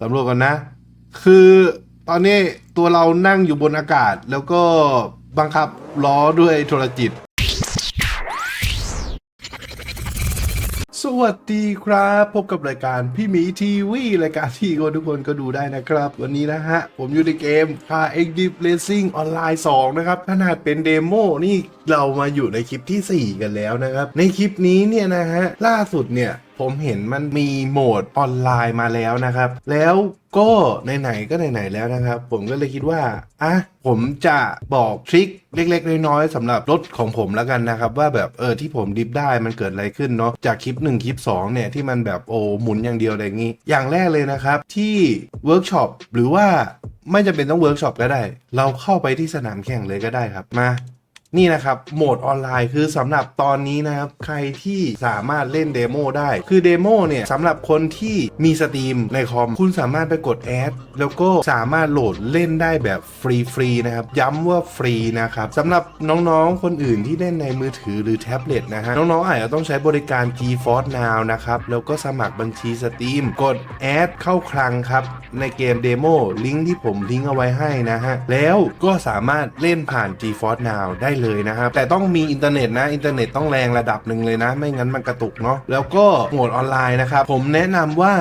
สำรวจกันนะ คือตอนนี้ตัวเรานั่งอยู่บนอากาศ แล้วก็บังคับล้อด้วยโทรจิต สวัสดีครับ พบกับรายการพี่หมีทีวีรายการที่คนทุกคนก็ดูได้นะครับ วันนี้นะฮะ ผมอยู่ในเกม Car X Deep Racing ออนไลน์ 2 นะครับ ขนาดเป็นเดโมนี่ เรามาอยู่ในคลิปที่ 4 กันแล้วนะครับ ในคลิปนี้เนี่ยนะฮะล่าสุดเนี่ยผมเห็นมันมีโหมดออนไลน์มาแล้วนะครับ แล้วก็ไหนๆก็ไหนๆแล้วนะครับ ผมก็เลยคิดว่าอะผมจะบอกทริคเล็ก ๆ น้อยๆสำหรับรถของผมแล้วกันนะครับ ว่าแบบเออที่ผมดิฟได้มันเกิดอะไรขึ้นเนาะจากคลิป 1 คลิป 2 เนี่ย ที่มันแบบโอ้หมุนอย่างเดียวอะไรอย่างงี้ อย่างแรกเลยนะครับ ที่เวิร์กช็อปหรือว่าไม่จำเป็นต้องเวิร์กช็อปก็ได้ เราเข้าไปที่สนามแข่งเลยก็ได้ครับมา นี่นะครับโหมดออนไลน์คือสำหรับตอนนี้นะครับ ใครที่สามารถเล่นเดโมได้ คือเดโมเนี่ยสำหรับคนที่มีสตรีมในคอม คุณสามารถไปกดแอดแล้วก็สามารถโหลดเล่นได้แบบฟรีๆนะครับ ย้ำว่าฟรีนะครับสำหรับน้องๆ คนอื่นที่เล่นในมือถือหรือแท็บเล็ตนะฮะน้องๆอาจจะต้องใช้บริการ GeForce Now นะครับแล้วก็สมัครบัญชีสตรีมกดแอดเข้าคลังครับ ในเกมเดโมลิงก์ที่ผมลิงก์เอาไว้ให้นะฮะ แล้วก็สามารถเล่นผ่าน GeForce Now ได้เลยนะครับ แต่ต้องมีอินเทอร์เน็ตนะ อินเทอร์เน็ตต้องแรงระดับหนึ่งเลยนะ ไม่งั้นมันกระตุกเนาะแล้วก็โหมดออนไลน์นะครับ ผมแนะนำว่า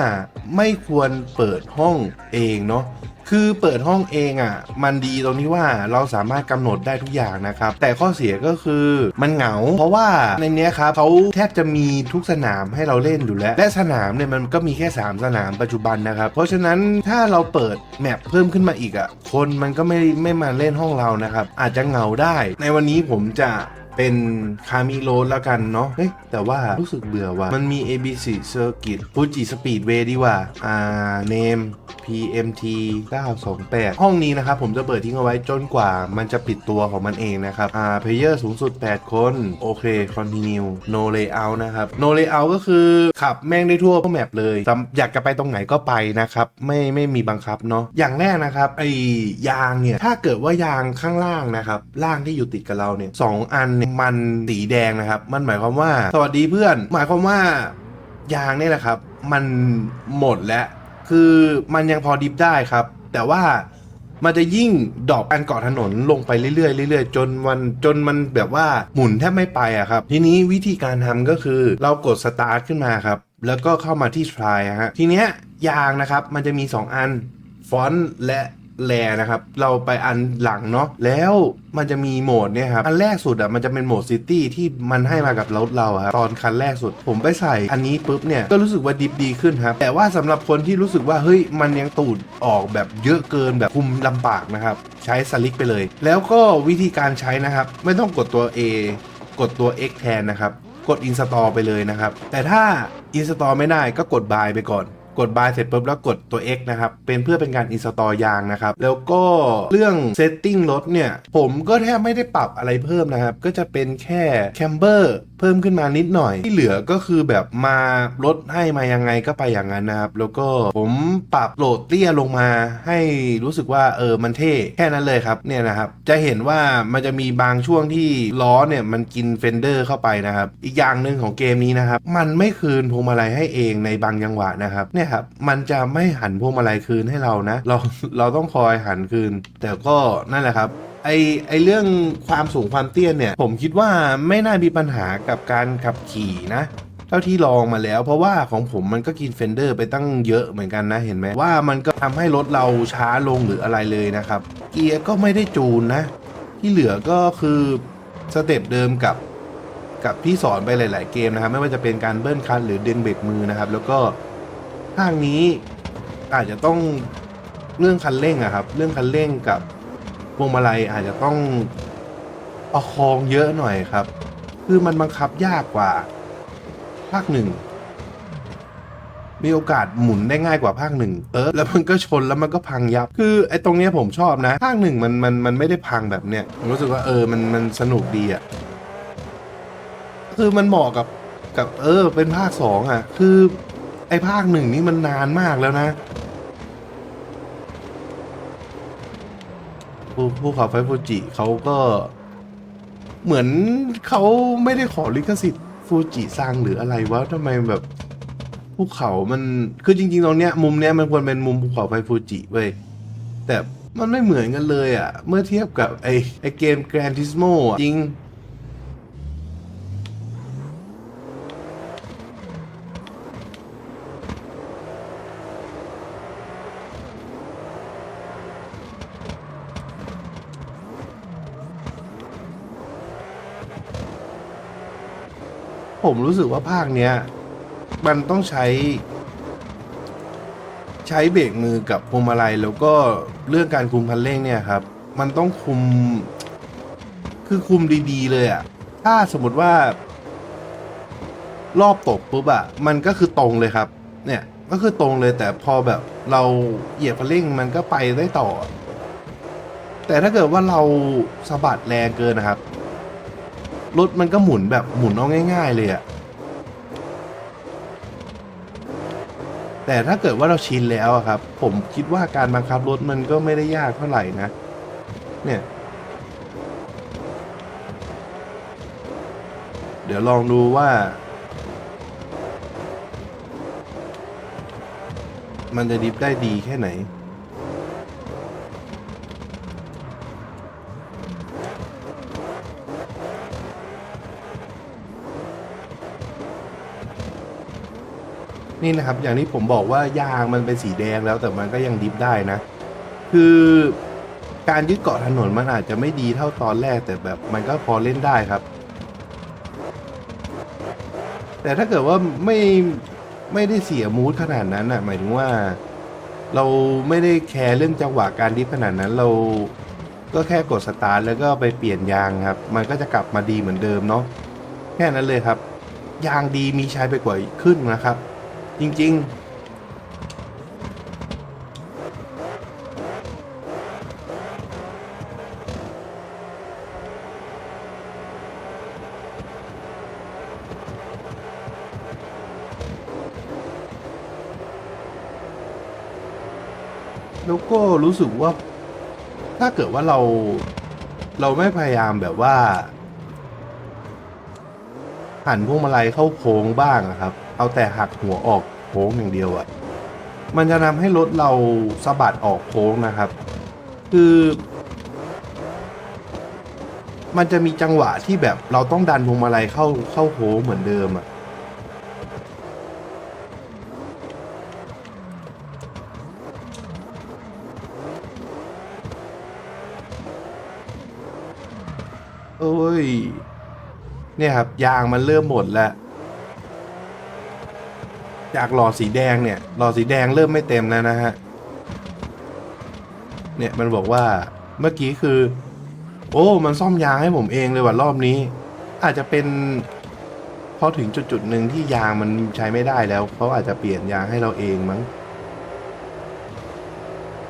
ไม่ควรเปิดห้องเองเนาะ คือเปิดห้องเองอะ่ะ มันดีตรงที่ว่าเราสามารถกำหนดได้ทุกอย่างนะครับ แต่ข้อเสียก็คือมันเหงา เพราะว่าในเนี้ยครับเขาแทบจะมีทุกสนามให้เราเล่นอยู่แล้ว และสนามเนี่ยมันก็มีแค่ 3 สนามปัจจุบันนะครับ เพราะฉะนั้นถ้าเราเปิดแมปเพิ่มขึ้นมาอีกอะ่ะ คนมันก็ไม่ไม่มาเล่นห้องเรานะครับ อาจจะเหงาได้ ในวันนี้ผมจะเป็นคามิโรแล้วกันเนาะ เฮ้ย แต่ว่ารู้สึกเบื่อว่ะ มันมี ABC Circuit Fuji Speedway ดีว่า อ่า name PMT 928 ห้องนี้นะครับผมจะเปิดทิ้งเอาไว้จนกว่ามันจะปิดตัวของมันเองนะครับ อ่า player สูงสุด 8 คน โอเค continue no layout นะครับ no layout ก็คือ ขับแม่งได้ทั่วแมปเลยอยากจะไปตรงไหนก็ไปนะครับ ไม่ไม่มีบังคับเนาะ อย่างแรกนะครับไอยางเนี่ย ถ้าเกิดว่ายางข้างล่างนะครับ ล่างที่อยู่ติดกับเราเนี่ยสองอันเนี่ยมันสีแดงนะครับ มันหมายความว่า สวัสดีเพื่อน หมายความว่ายางเนี่ยแหละครับ มันหมดแล้ว คือมันยังพอดิฟได้ครับ แต่ว่ามันจะยิ่งดอกอันเกาะถนนลงไปเรื่อยๆเรื่อยๆจนมันจนมันแบบว่าหมุนแทบไม่ไปอะครับ ทีนี้วิธีการทำก็คือเรากดสตาร์ทขึ้นมาครับ แล้วก็เข้ามาที่ try อะฮะทีเนี้ยยางนะครับ มันจะมี 2 อันฟอนต์และ แลนะครับ เราไปอันหลังเนาะแล้วมันจะมีโหมดเนี่ยครับ อันแรกสุดอะมันจะเป็นโหมดซิตี้ที่มันให้มากับรถเราครับตอนคันแรกสุด ผมไปใส่อันนี้ปุ๊บเนี่ยก็รู้สึกว่าดิฟดีขึ้นครับแต่ว่าสำหรับคนที่รู้สึกว่าเฮ้ยมันยังตูดออกแบบเยอะเกินแบบคุมลำบากนะครับใช้สลิกไปเลย แล้วก็วิธีการใช้นะครับ ไม่ต้องกดตัว A กดตัว X แทนนะครับ กด install ไปเลยนะครับ แต่ถ้า install ไม่ได้ก็กด buy ไปก่อน กด buy เสร็จปุ๊บแล้วกดตัว X นะครับ เป็นเพื่อเป็นการ install ยางนะครับ แล้วก็เรื่อง setting รถเนี่ย ผมก็แทบไม่ได้ปรับอะไรเพิ่มนะครับ ก็จะเป็นแค่ camber เพิ่มขึ้นมานิดหน่อย ที่เหลือก็คือแบบมาลดให้มายังไงก็ไปอย่างนั้นนะครับ แล้วก็ผมปรับโหลดเตี้ยลงมาให้รู้สึกว่าเออมันเท่แค่นั้นเลยครับเนี่ยนะครับ จะเห็นว่ามันจะมีบางช่วงที่ล้อเนี่ยมันกินเฟนเดอร์เข้าไปนะครับ อีกอย่างหนึ่งของเกมนี้นะครับ มันไม่คืนพวงมาลัยให้เองในบางจังหวะนะครับเนี่ยครับมันจะไม่หันพวงมาลัยคืนให้เรานะ เราเราต้องคอยหันคืน แต่ก็นั่นแหละครับไอไอเรื่องความสูงความเตี้ยเนี่ย ผมคิดว่าไม่น่ามีปัญหากับการขับขี่นะเท่าที่ลองมาแล้ว เพราะว่าของผมมันก็กินเฟนเดอร์ไปตั้งเยอะเหมือนกันนะเห็นไหมว่ามันก็ทำให้รถเราช้าลงหรืออะไรเลยนะครับ เกียร์ก็ไม่ได้จูนนะ ที่เหลือก็คือสเต็ปเดิมกับกับที่สอนไปหลาย ๆ เกมนะครับ ไม่ว่าจะเป็นการเบิ้ลคันหรือเดึงเบรกมือนะครับ แล้วก็ ภาคนี้อาจจะต้องเรื่องคันเร่งอะครับ เรื่องคันเร่งกับพวงมาลัยอาจจะต้องประคองเยอะหน่อยครับ คือมันบังคับยากกว่า ภาคหนึ่งมีโอกาสหมุนได้ง่ายกว่าภาคหนึ่งเออแล้วมันก็ชนแล้วมันก็พังยับ คือไอ้ตรงเนี้ยผมชอบนะ ภาคหนึ่งมันมันมันไม่ได้พังแบบเนี้ยผมรู้สึกว่าเออมันมันสนุกดีอะคือมันเหมาะกับกับเออเป็นภาคสองอะคือ อ้ภาคหนึ่งนี่มันนานมากแล้วนะผู้ผู้ขับไฟฟูจิเขาก็ เหมือนเขาไม่ได้ขอลิขสิทธิ์ฟูจิซังหรืออะไรวะทำไมแบบภูเขามันคือจริงๆตรงเนี้ย มุมเนี้ยมันควรเป็นมุมภูเขาไฟฟูจิเว้ยแต่มันไม่เหมือนกันเลยอะ่ะ เมื่อเทียบกับไอไอเกม Gran Turismo จริง ผมรู้สึกว่าภาคเนี้ย มันต้องใช้ ใช้เบรกมือกับพวงมาลัยแล้วก็เรื่องการคุมคันเร่งเนี่ยครับ มันต้องคุม คือคุมดีๆ เลยอะ่ะ ถ้าสมมติว่า รอบตกปุ๊บอะ่ะมันก็คือตรงเลยครับ เนี่ย ก็คือตรงเลยแต่พอแบบเราเหยียบคันเร่งมันก็ไปได้ต่อ แต่ถ้าเกิดว่าเราสะบัดแรงเกินนะครับ รถมันก็หมุนแบบหมุนเอาง่าย ๆ เลยอะแต่ถ้าเกิดว่าเราชินแล้วอะครับ ผมคิดว่าการบังคับรถมันก็ไม่ได้ยากเท่าไหร่นะ เนี่ย เดี๋ยวลองดูว่า มันจะดิฟได้ดีแค่ไหน นี่นะครับ อย่างที่ผมบอกว่ายางมันเป็นสีแดงแล้วแต่มันก็ยังดิฟได้นะ คือการยึดเกาะถนนมันอาจจะไม่ดีเท่าตอนแรกแต่แบบมันก็พอเล่นได้ครับ แต่ถ้าเกิดว่าไม่ไม่ได้เสียมูดขนาดนั้นอะ หมายถึงว่า เราไม่ได้แคร์เรื่องจังหวะการดิฟขนาดนั้นเราก็แค่กดสตาร์ทแล้วก็ไปเปลี่ยนยางครับ มันก็จะกลับมาดีเหมือนเดิมเนาะแค่นั้นเลยครับ ยางดีมีใช้ไปกว่าขึ้นนะครับ จริง ๆแล้วก็รู้สึกว่า ถ้าเกิดว่าเราเราไม่พยายามแบบว่า หันพวงมาลัยเข้าโค้งบ้างอะครับ เอาแต่หักหัวออกโค้งอย่างเดียวอะมันจะทำให้รถเราสะบัดออกโค้งนะครับ คือ มันจะมีจังหวะที่แบบเราต้องดันพวงมาลัยเข้าเข้าโค้งเหมือนเดิมอะเอ้ย เนี่ยครับ ยางมันเริ่มหมดแล้ว จากหลอดสีแดงเนี่ย หลอดสีแดงเริ่มไม่เต็มแล้วนะฮะ เนี่ยมันบอกว่าเมื่อกี้คือ โอ้ มันซ่อมยางให้ผมเองเลยว่ะรอบนี้ อาจจะเป็นพอถึงจุดจุดๆหนึ่งที่ยางมันใช้ไม่ได้แล้วเขาอาจจะเปลี่ยนยางให้เราเองมั้ง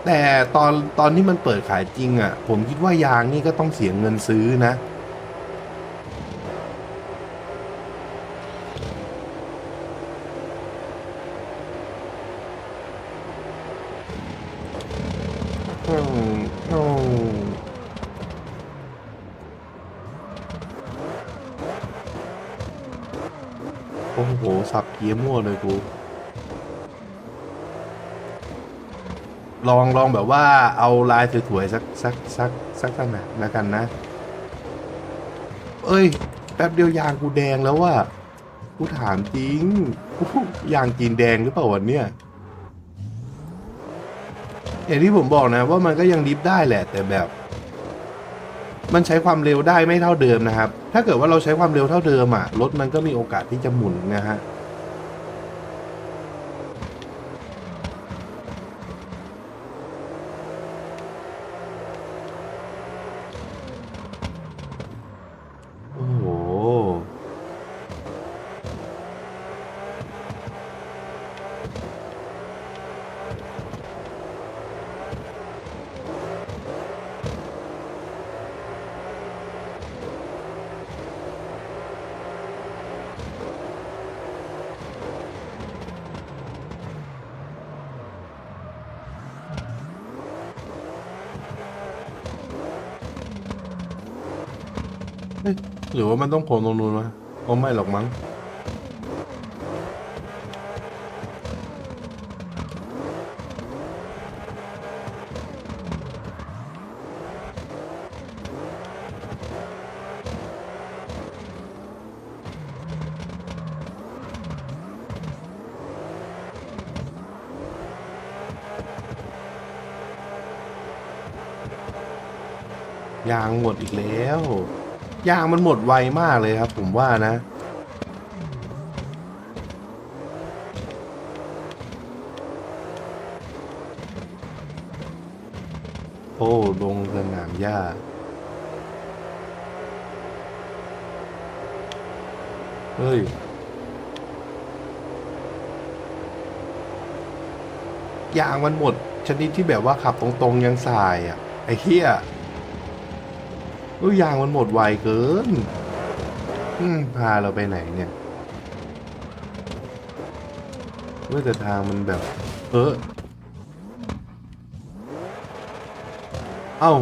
แต่ตอนตอนที่มันเปิดขายจริงอะ่ะ ผมคิดว่ายางนี่ก็ต้องเสียเงินซื้อนะ โอ้โหสับเกียร์มั่วเลยกูลองลองแบบว่าเอาลายสวยๆสักสักสักสักขนาดแล้วกันนะ เอ้ย แป๊บเดียวยางกูแดงแล้วว่ะกูถามจริง ยางจีนแดงหรือเปล่าวันเนี้ย อย่างที่ผมบอกนะ ว่ามันก็ยังดิฟได้แหละ แต่แบบ มันใช้ความเร็วได้ไม่เท่าเดิมนะครับ ถ้าเกิดว่าเราใช้ความเร็วเท่าเดิมอะรถมันก็มีโอกาสที่จะหมุนนะฮะ หรือว่ามันต้องโผล่ตรงนู้นวะโอไม่หรอกมั้งยางหมดอีกแล้ว ยางมันหมดไวมากเลยครับ ผมว่านะ โอ้ลงสนามหญ้าเฮ้ยยางมันหมดชนิดที่แบบว่าขับตรงๆยังสายอะ ไอ้เหี้ย อ้ยยางมันหมดไวเกินพาเราไปไหนเนี่ยเมื่อแต่ทางมันแบบเออเอ้า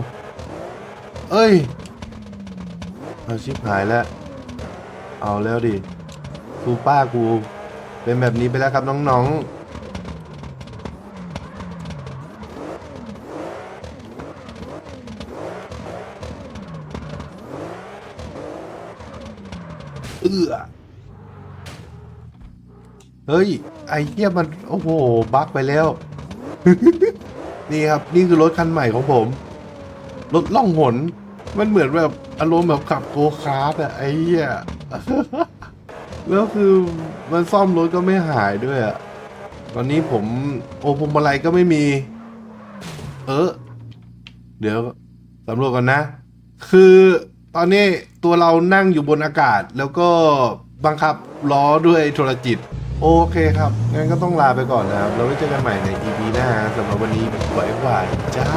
เอ้ย เอาชิบหายแล้ว เอาแล้วดิกูป้ากู เป็นแบบนี้ไปแล้วครับน้องๆ เอื้อเฮ้ย ไอ้เหี้ยมัน โอ้โห บั๊กไปแล้ว นี่ครับ นี่คือรถคันใหม่ของผม รถล่องหน มันเหมือนแบบอารมณ์แบบขับโกคาร์ดอะไอ้เหี้ยแล้วคือมันซ่อมรถก็ไม่หายด้วยอะตอนนี้ผมโอพวงมาลัยก็ไม่มี เออ เดี๋ยวสำรวจก่อนนะ คือ ตอนนี้ตัวเรานั่งอยู่บนอากาศ แล้วก็บังคับล้อด้วยโทรจิต โอเคครับ งั้นก็ต้องลาไปก่อนนะครับ เราไว้เจอกันใหม่ใน EP หน้าสำหรับวันนี้บายบายจ้า